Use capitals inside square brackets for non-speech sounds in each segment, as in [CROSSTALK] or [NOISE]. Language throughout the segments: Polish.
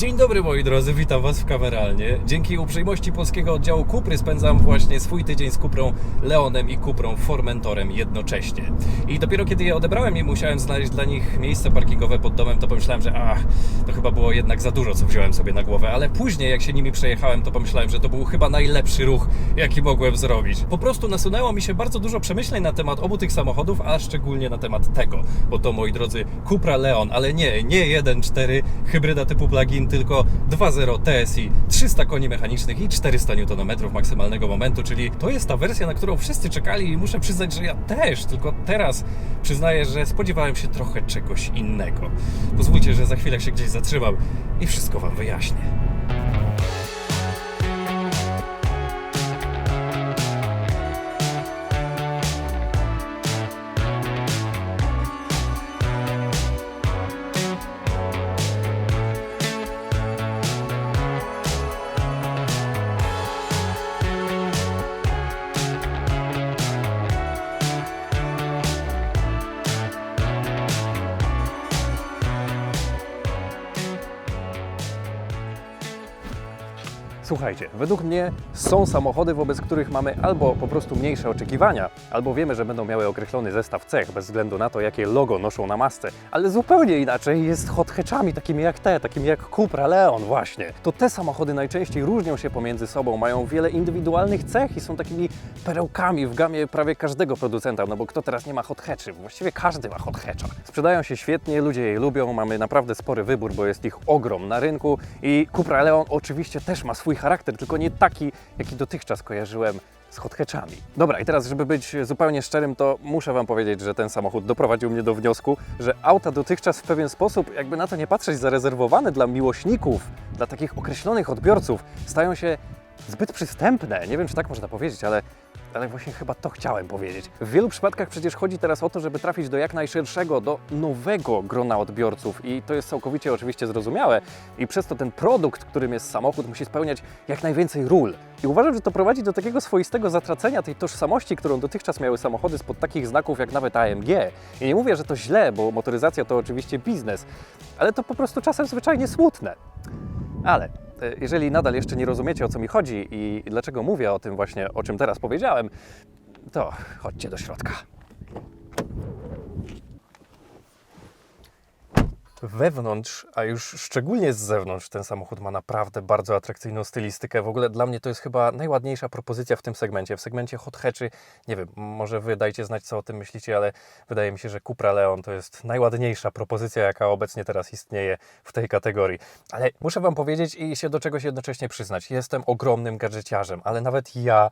Dzień dobry moi drodzy, witam Was w kameralnie. Dzięki uprzejmości polskiego oddziału Kupry spędzam właśnie swój tydzień z Kuprą Leonem i Kuprą Formentorem jednocześnie. I dopiero kiedy je odebrałem i musiałem znaleźć dla nich miejsce parkingowe pod domem, to pomyślałem, że ach, to chyba było jednak za dużo, co wziąłem sobie na głowę. Ale później, jak się nimi przejechałem, to pomyślałem, że to był chyba najlepszy ruch, jaki mogłem zrobić. Po prostu nasunęło mi się bardzo dużo przemyśleń na temat obu tych samochodów, a szczególnie na temat tego. Bo to, moi drodzy, Cupra Leon, ale nie, nie 1.4 hybryda typu plug-in, tylko 2.0 TSI, 300 koni mechanicznych i 400 Nm maksymalnego momentu, czyli to jest ta wersja, na którą wszyscy czekali i muszę przyznać, że ja też, tylko teraz przyznaję, że spodziewałem się trochę czegoś innego. Pozwólcie, że za chwilę się gdzieś zatrzymam i wszystko Wam wyjaśnię. Słuchajcie, według mnie są samochody, wobec których mamy albo po prostu mniejsze oczekiwania, albo wiemy, że będą miały określony zestaw cech, bez względu na to, jakie logo noszą na masce. Ale zupełnie inaczej jest hot hatchami, takimi jak te, takimi jak Cupra Leon właśnie. To te samochody najczęściej różnią się pomiędzy sobą, mają wiele indywidualnych cech i są takimi perełkami w gamie prawie każdego producenta, no bo kto teraz nie ma hot hatchy? Właściwie każdy ma hot hatcha. Sprzedają się świetnie, ludzie je lubią, mamy naprawdę spory wybór, bo jest ich ogrom na rynku i Cupra Leon oczywiście też ma swój charakter, tylko nie taki, jaki dotychczas kojarzyłem z hot hatchami. Dobra, i teraz, żeby być zupełnie szczerym, to muszę Wam powiedzieć, że ten samochód doprowadził mnie do wniosku, że auta dotychczas w pewien sposób, jakby na to nie patrzeć, zarezerwowane dla miłośników, dla takich określonych odbiorców, stają się zbyt przystępne. Nie wiem, czy tak można powiedzieć, ale ale właśnie chyba to chciałem powiedzieć. W wielu przypadkach przecież chodzi teraz o to, żeby trafić do jak najszerszego, do nowego grona odbiorców i to jest całkowicie oczywiście zrozumiałe i przez to ten produkt, którym jest samochód, musi spełniać jak najwięcej ról. I uważam, że to prowadzi do takiego swoistego zatracenia tej tożsamości, którą dotychczas miały samochody spod takich znaków jak nawet AMG. I nie mówię, że to źle, bo motoryzacja to oczywiście biznes, ale to po prostu czasem zwyczajnie smutne. Ale jeżeli nadal jeszcze nie rozumiecie o co mi chodzi i dlaczego mówię o tym właśnie, o czym teraz powiedziałem, to chodźcie do środka. Wewnątrz, a już szczególnie z zewnątrz, ten samochód ma naprawdę bardzo atrakcyjną stylistykę. W ogóle dla mnie to jest chyba najładniejsza propozycja w tym segmencie. W segmencie hot hatchy, nie wiem, może wy dajcie znać, co o tym myślicie, ale wydaje mi się, że Cupra Leon to jest najładniejsza propozycja, jaka obecnie teraz istnieje w tej kategorii. Ale muszę Wam powiedzieć i się do czegoś jednocześnie przyznać. Jestem ogromnym gadżeciarzem, ale nawet ja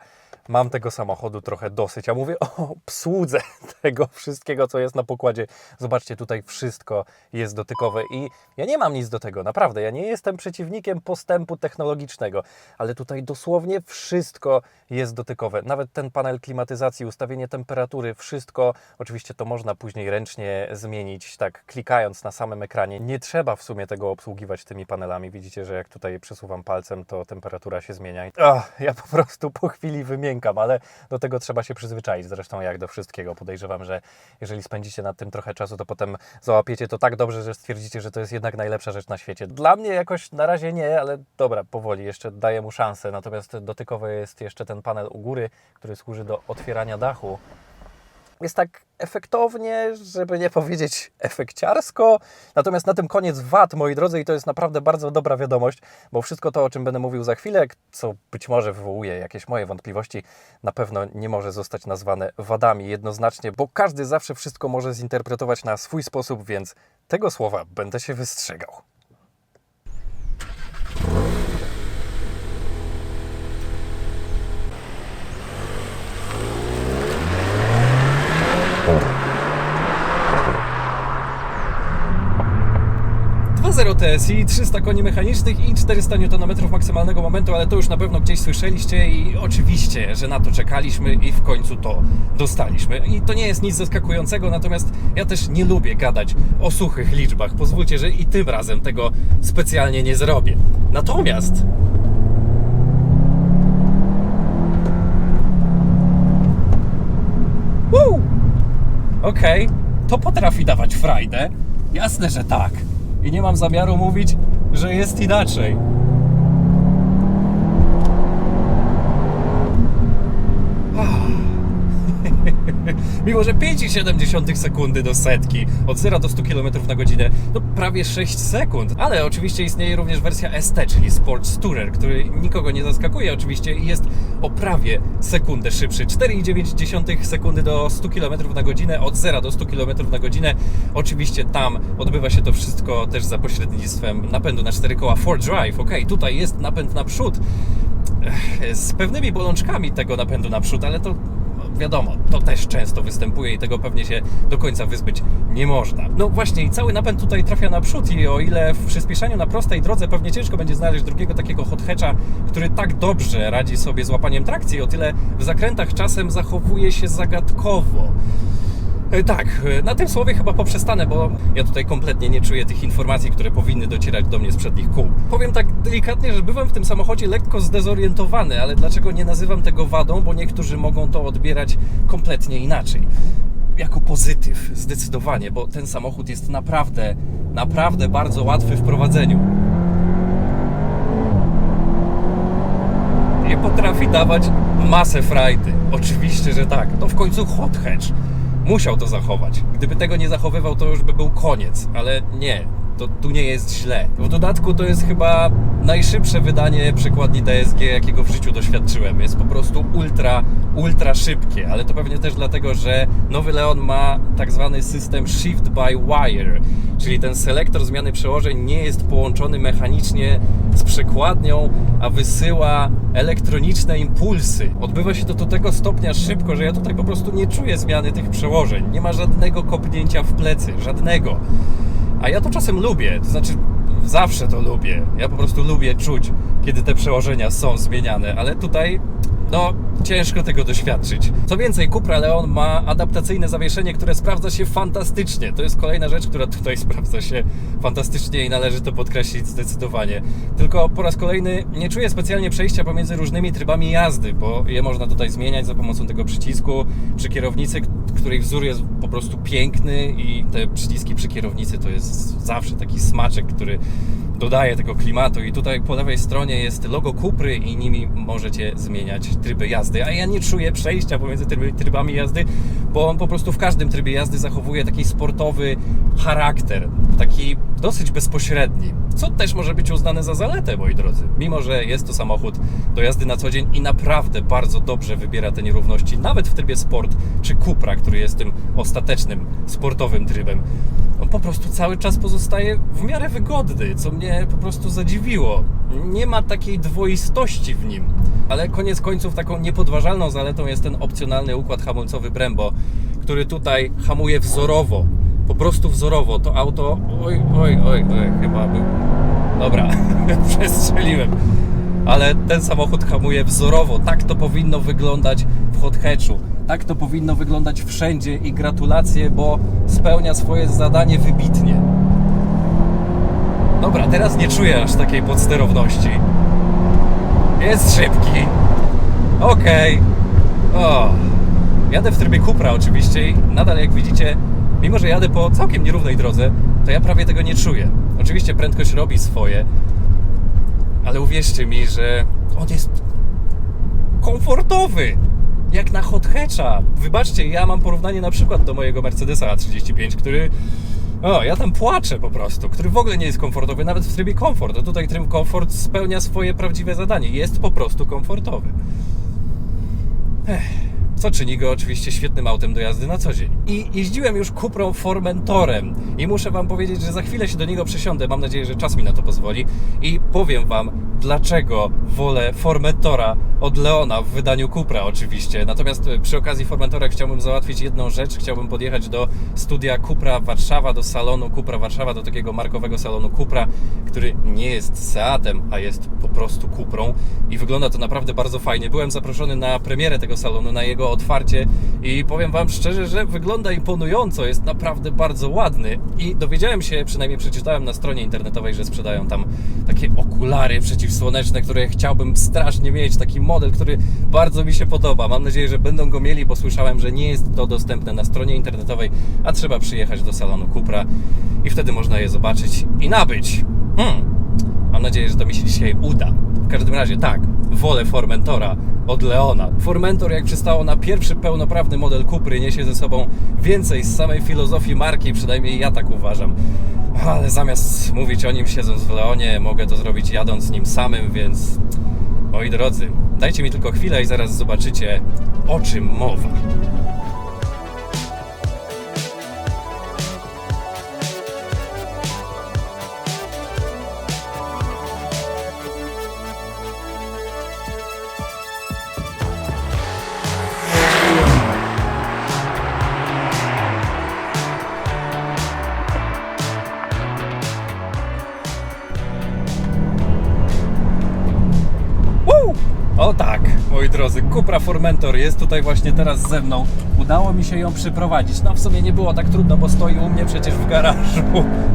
mam tego samochodu trochę dosyć. A mówię [LAUGHS] o obsłudze tego wszystkiego, co jest na pokładzie. Zobaczcie, tutaj wszystko jest dotykowe i ja nie mam nic do tego, naprawdę. Ja nie jestem przeciwnikiem postępu technologicznego, ale tutaj dosłownie wszystko jest dotykowe. Nawet ten panel klimatyzacji, ustawienie temperatury, wszystko. Oczywiście to można później ręcznie zmienić, tak klikając na samym ekranie. Nie trzeba w sumie tego obsługiwać tymi panelami. Widzicie, że jak tutaj przesuwam palcem, to temperatura się zmienia. Ach, ja po prostu po chwili ale do tego trzeba się przyzwyczaić. Zresztą jak do wszystkiego. Podejrzewam, że jeżeli spędzicie nad tym trochę czasu, to potem załapiecie to tak dobrze, że stwierdzicie, że to jest jednak najlepsza rzecz na świecie. Dla mnie jakoś na razie nie, ale dobra, powoli, jeszcze daję mu szansę. Natomiast dotykowy jest jeszcze ten panel u góry, który służy do otwierania dachu. Jest tak efektownie, żeby nie powiedzieć efekciarsko. Natomiast na tym koniec wad, moi drodzy, i to jest naprawdę bardzo dobra wiadomość, bo wszystko to, o czym będę mówił za chwilę, co być może wywołuje jakieś moje wątpliwości, na pewno nie może zostać nazwane wadami jednoznacznie, bo każdy zawsze wszystko może zinterpretować na swój sposób, więc tego słowa będę się wystrzegał. TSI, 300 koni mechanicznych i 400 Nm maksymalnego momentu, ale to już na pewno gdzieś słyszeliście i oczywiście, że na to czekaliśmy i w końcu to dostaliśmy. I to nie jest nic zaskakującego, natomiast ja też nie lubię gadać o suchych liczbach. Pozwólcie, że i tym razem tego specjalnie nie zrobię. Natomiast! Okej, to potrafi dawać frajdę. Jasne, że tak. I nie mam zamiaru mówić, że jest inaczej. Mimo, że 5,7 sekundy do setki, od 0 do 100 km na godzinę, to prawie 6 sekund. Ale oczywiście istnieje również wersja ST, czyli Sports Tourer, który nikogo nie zaskakuje oczywiście i jest o prawie sekundę szybszy. 4,9 sekundy do 100 km na godzinę, od 0 do 100 km na godzinę. Oczywiście tam odbywa się to wszystko też za pośrednictwem napędu na 4 koła 4Drive. Ok, tutaj jest napęd naprzód z pewnymi bolączkami tego napędu naprzód, ale to wiadomo, to też często występuje i tego pewnie się do końca wyzbyć nie można. No właśnie, i cały napęd tutaj trafia naprzód i o ile w przyspieszaniu na prostej drodze pewnie ciężko będzie znaleźć drugiego takiego hot który tak dobrze radzi sobie z łapaniem trakcji, o tyle w zakrętach czasem zachowuje się zagadkowo. E, Tak, e, na tym słowie chyba poprzestanę, bo ja tutaj kompletnie nie czuję tych informacji, które powinny docierać do mnie z przednich kół. Powiem tak delikatnie, że byłem w tym samochodzie lekko zdezorientowany, ale dlaczego nie nazywam tego wadą? Bo niektórzy mogą to odbierać kompletnie inaczej. Jako pozytyw, zdecydowanie, bo ten samochód jest naprawdę, naprawdę bardzo łatwy w prowadzeniu. Nie potrafi dawać masę frajdy. Oczywiście, że tak. To w końcu hot hatch. Musiał to zachować. Gdyby tego nie zachowywał, to już by był koniec, ale nie. To tu nie jest źle. W dodatku to jest chyba najszybsze wydanie przekładni DSG, jakiego w życiu doświadczyłem. Jest po prostu ultra, ultra szybkie, ale to pewnie też dlatego, że nowy Leon ma tak zwany system Shift by Wire, czyli ten selektor zmiany przełożeń nie jest połączony mechanicznie z przekładnią, a wysyła elektroniczne impulsy. Odbywa się to do tego stopnia szybko, że ja tutaj po prostu nie czuję zmiany tych przełożeń. Nie ma żadnego kopnięcia w plecy, żadnego. A ja to czasem lubię, to znaczy zawsze to lubię. Ja po prostu lubię czuć, kiedy te przełożenia są zmieniane, ale tutaj no ciężko tego doświadczyć. Co więcej, Cupra Leon ma adaptacyjne zawieszenie, które sprawdza się fantastycznie. To jest kolejna rzecz, która tutaj [LAUGHS] sprawdza się fantastycznie i należy to podkreślić zdecydowanie. Tylko po raz kolejny nie czuję specjalnie przejścia pomiędzy różnymi trybami jazdy, bo je można tutaj zmieniać za pomocą tego przycisku przy kierownicy, której wzór jest po prostu piękny i te przyciski przy kierownicy to jest zawsze taki smaczek, który dodaje tego klimatu i tutaj po lewej stronie jest logo Kupry i nimi możecie zmieniać tryby jazdy, a ja nie czuję przejścia pomiędzy tryby, trybami jazdy, bo on po prostu w każdym trybie jazdy zachowuje taki sportowy charakter, taki dosyć bezpośredni, co też może być uznane za zaletę, moi drodzy, mimo że jest to samochód do jazdy na co dzień i naprawdę bardzo dobrze wybiera te nierówności, nawet w trybie sport, czy Cupra, który jest tym ostatecznym sportowym trybem on po prostu cały czas pozostaje w miarę wygodny, co mnie po prostu zadziwiło. Nie ma takiej dwoistości w nim. Ale koniec końców taką niepodważalną zaletą jest ten opcjonalny układ hamulcowy Brembo, który tutaj hamuje wzorowo. Po prostu wzorowo. To auto... Oj, oj, oj, oj chyba był... Dobra, [LAUGHS] przestrzeliłem. Ale ten samochód hamuje wzorowo. Tak to powinno wyglądać w hot hatchu. Tak to powinno wyglądać wszędzie i gratulacje, bo spełnia swoje zadanie wybitnie. Dobra, teraz nie czuję aż takiej podsterowności. Jest szybki. Okej. O. Jadę w trybie Cupra oczywiście i nadal jak widzicie, mimo że jadę po całkiem nierównej drodze, to ja prawie tego nie czuję. Oczywiście prędkość robi swoje, ale uwierzcie mi, że on jest komfortowy. Jak na hot hatcha. Wybaczcie, ja mam porównanie na przykład do mojego Mercedesa A35, który. O, ja tam płaczę po prostu, który w ogóle nie jest komfortowy, nawet w trybie komfort. A tutaj tryb komfort spełnia swoje prawdziwe zadanie. Jest po prostu komfortowy. Ech co czyni go oczywiście świetnym autem do jazdy na co dzień. I jeździłem już Cuprą Formentorem i muszę Wam powiedzieć, że za chwilę się do niego przesiądę. Mam nadzieję, że czas mi na to pozwoli i powiem Wam, dlaczego wolę Formentora od Leona w wydaniu Cupra oczywiście. Natomiast e, przy okazji Formentora chciałbym załatwić jedną rzecz. Chciałbym podjechać do studia Cupra Warszawa, do salonu Cupra Warszawa, do takiego markowego salonu Cupra, który nie jest Seatem, a jest po prostu Cuprą i wygląda to naprawdę bardzo fajnie. Byłem zaproszony na premierę tego salonu, na jego otwarcie i powiem Wam szczerze, że wygląda imponująco, jest naprawdę bardzo ładny i dowiedziałem się, przynajmniej przeczytałem na stronie internetowej, że sprzedają tam takie okulary przeciwsłoneczne, które chciałbym strasznie mieć, taki model, który bardzo mi się podoba. Mam nadzieję, że będą go mieli, bo słyszałem, że nie jest to dostępne na stronie internetowej, a trzeba przyjechać do salonu Cupra i wtedy można je zobaczyć i nabyć. Hmm. Mam nadzieję, że to mi się dzisiaj uda. W każdym razie tak, wolę Formentora od Leona. Formentor, jak przystało na pierwszy pełnoprawny model Cupry, niesie ze sobą więcej z samej filozofii marki, przynajmniej ja tak uważam. Ale zamiast mówić o nim siedząc w Leonie, mogę to zrobić jadąc nim samym, więc moi drodzy, dajcie mi tylko chwilę i zaraz zobaczycie, o czym mowa. Cupra Formentor jest tutaj właśnie teraz ze mną. Udało mi się ją przyprowadzić. No w sumie nie było tak trudno, bo stoi u mnie przecież w garażu,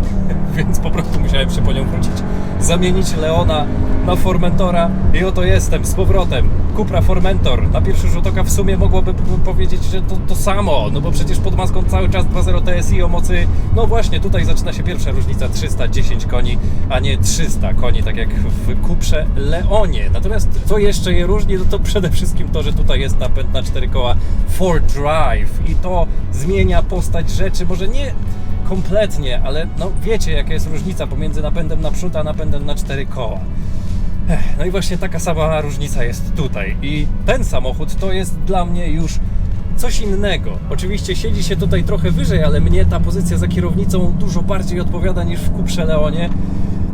[LAUGHS] więc po prostu musiałem się po nią wrócić. Zamienić Leona na Formentora i oto jestem z powrotem. Cupra Formentor. Na pierwszy rzut oka w sumie mogłoby powiedzieć, że to to samo, no bo przecież pod maską cały czas 2.0 TSI o mocy, no właśnie, tutaj zaczyna się pierwsza różnica, 310 koni, a nie 300 koni, tak jak w Cuprze Leonie. Natomiast co jeszcze je różni, no to przede wszystkim to, że tutaj jest napęd na 4 koła 4Drive i to zmienia postać rzeczy, może nie kompletnie, ale no wiecie jaka jest różnica pomiędzy napędem na przód, a napędem na 4 koła. No i właśnie taka sama różnica jest tutaj. I ten samochód to jest dla mnie już coś innego. Oczywiście siedzi się tutaj trochę wyżej, ale mnie ta pozycja za kierownicą dużo bardziej odpowiada niż w Cuprze Leonie.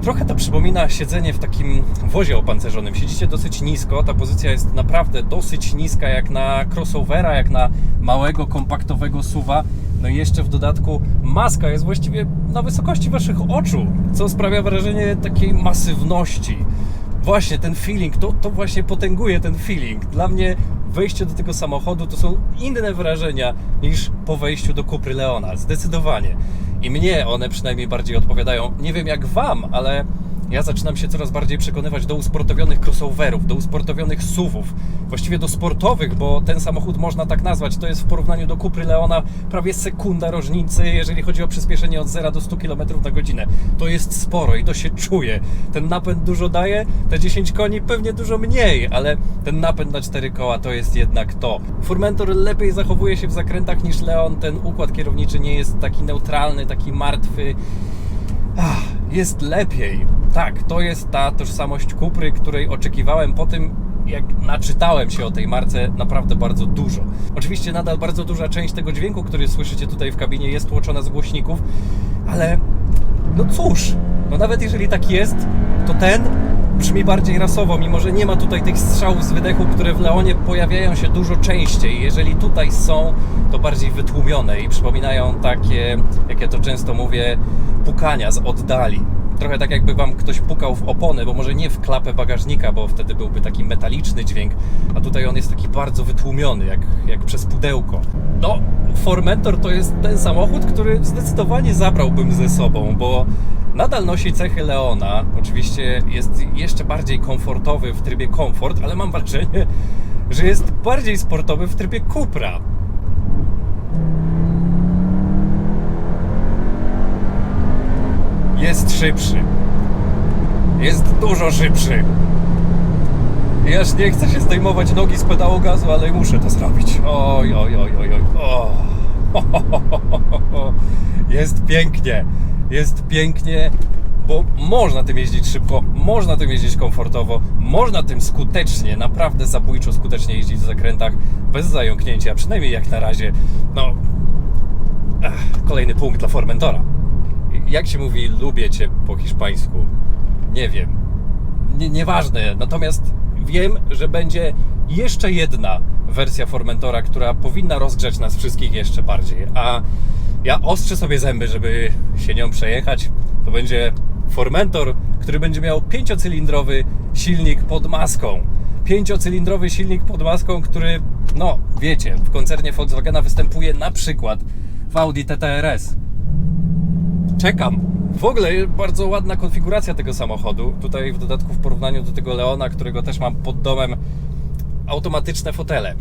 Trochę to przypomina siedzenie w takim wozie opancerzonym. Siedzicie dosyć nisko, ta pozycja jest naprawdę dosyć niska, jak na crossovera, jak na małego, kompaktowego suwa. No i jeszcze w dodatku maska jest właściwie na wysokości waszych oczu, co sprawia wrażenie takiej masywności. Właśnie ten feeling, to, to właśnie potęguje ten feeling. Dla mnie wejście do tego samochodu to są inne wrażenia niż po wejściu do Cupry Leona. Zdecydowanie. I mnie one przynajmniej bardziej odpowiadają. Nie wiem jak Wam, ale ja zaczynam się coraz bardziej przekonywać do usportowionych crossoverów, do usportowionych SUVów, właściwie do sportowych, bo ten samochód można tak nazwać. To jest w porównaniu do Cupry Leona prawie sekunda różnicy, jeżeli chodzi o przyspieszenie od 0 do 100 km na godzinę. To jest sporo i to się czuje. Ten napęd dużo daje, te 10 koni pewnie dużo mniej, ale ten napęd na 4 koła to jest jednak to. Furmentor lepiej zachowuje się w zakrętach niż Leon. Ten układ kierowniczy nie jest taki neutralny, taki martwy. Jest lepiej. Tak, to jest ta tożsamość Kupry, której oczekiwałem po tym, jak naczytałem się o tej marce naprawdę bardzo dużo. Oczywiście nadal bardzo duża część tego dźwięku, który słyszycie tutaj w kabinie jest tłoczona z głośników, ale no cóż, no nawet jeżeli tak jest, to ten brzmi bardziej rasowo, mimo że nie ma tutaj tych strzałów z wydechu, które w Leonie pojawiają się dużo częściej. Jeżeli tutaj są, to bardziej wytłumione i przypominają takie, jak ja to często mówię, pukania z oddali. Trochę tak jakby wam ktoś pukał w opony, bo może nie w klapę bagażnika, bo wtedy byłby taki metaliczny dźwięk, a tutaj on jest taki bardzo wytłumiony, jak, jak przez pudełko. No, Formentor to jest ten samochód, który zdecydowanie zabrałbym ze sobą, bo nadal nosi cechy Leona. Oczywiście jest jeszcze bardziej komfortowy w trybie komfort, ale mam wrażenie, że jest bardziej sportowy w trybie Cupra. Jest szybszy. Jest dużo szybszy. I aż nie chcę się zdejmować nogi z pedału gazu, ale muszę to zrobić. Oj, oj, oj, oj, oj. [LAUGHS] Jest pięknie. Jest pięknie, bo można tym jeździć szybko, można tym jeździć komfortowo, można tym skutecznie, naprawdę zabójczo skutecznie jeździć w zakrętach bez zająknięcia, przynajmniej jak na razie. No, kolejny punkt dla Formentora. Jak się mówi, lubię cię po hiszpańsku? Nie wiem. Nie, nieważne. Natomiast wiem, że będzie jeszcze jedna wersja Formentora, która powinna rozgrzać nas wszystkich jeszcze bardziej. A ja ostrzę sobie zęby, żeby się nią przejechać. To będzie Formentor, który będzie miał pięciocylindrowy silnik pod maską. Pięciocylindrowy silnik pod maską, który, no wiecie, w koncernie Volkswagena występuje na przykład w Audi TTRS. Czekam. W ogóle bardzo ładna konfiguracja tego samochodu. Tutaj w dodatku w porównaniu do tego Leona, którego też mam pod domem, automatyczne fotele.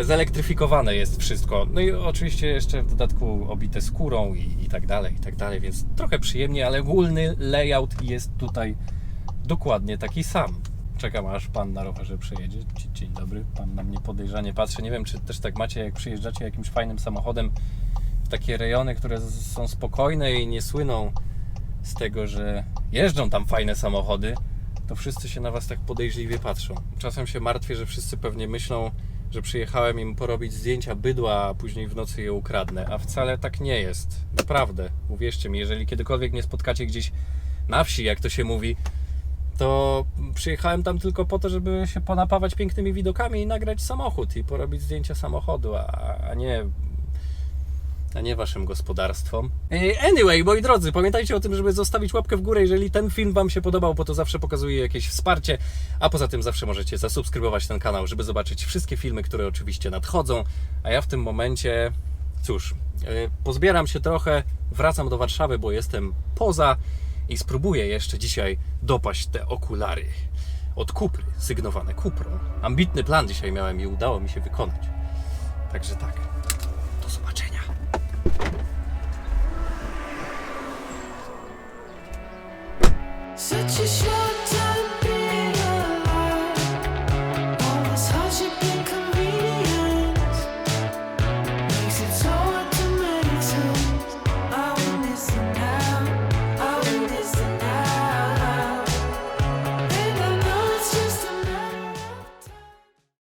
Zelektryfikowane jest wszystko. No i oczywiście jeszcze w dodatku obite skórą i, i tak dalej, i tak dalej, więc trochę przyjemnie, ale ogólny layout jest tutaj dokładnie taki sam. Czekam aż pan na rowerze przejedzie. Dzie- Dzień dobry, pan na mnie podejrzanie patrzy. Nie wiem, czy też tak macie, jak przyjeżdżacie jakimś fajnym samochodem w takie rejony, które są spokojne i nie słyną z tego, że jeżdżą tam fajne samochody, to wszyscy się na was tak podejrzliwie patrzą. Czasem się martwię, że wszyscy pewnie myślą, że przyjechałem im porobić zdjęcia bydła, a później w nocy je ukradnę. A wcale tak nie jest. Naprawdę. Uwierzcie mi, jeżeli kiedykolwiek mnie spotkacie gdzieś na wsi, jak to się mówi, to przyjechałem tam tylko po to, żeby się ponapawać pięknymi widokami i nagrać samochód i porobić zdjęcia samochodu, a nie a nie waszym gospodarstwom. E, Anyway, moi drodzy, pamiętajcie o tym, żeby zostawić łapkę w górę, jeżeli ten film wam się podobał, bo to zawsze pokazuje jakieś wsparcie, a poza tym zawsze możecie zasubskrybować ten kanał, żeby zobaczyć wszystkie filmy, które oczywiście nadchodzą, a ja w tym momencie, cóż, e, pozbieram się trochę, wracam do Warszawy, bo jestem poza i spróbuję jeszcze dzisiaj dopaść te okulary od Kupry, sygnowane Kuprą. Ambitny plan dzisiaj miałem i udało mi się wykonać. Także tak. Such a slow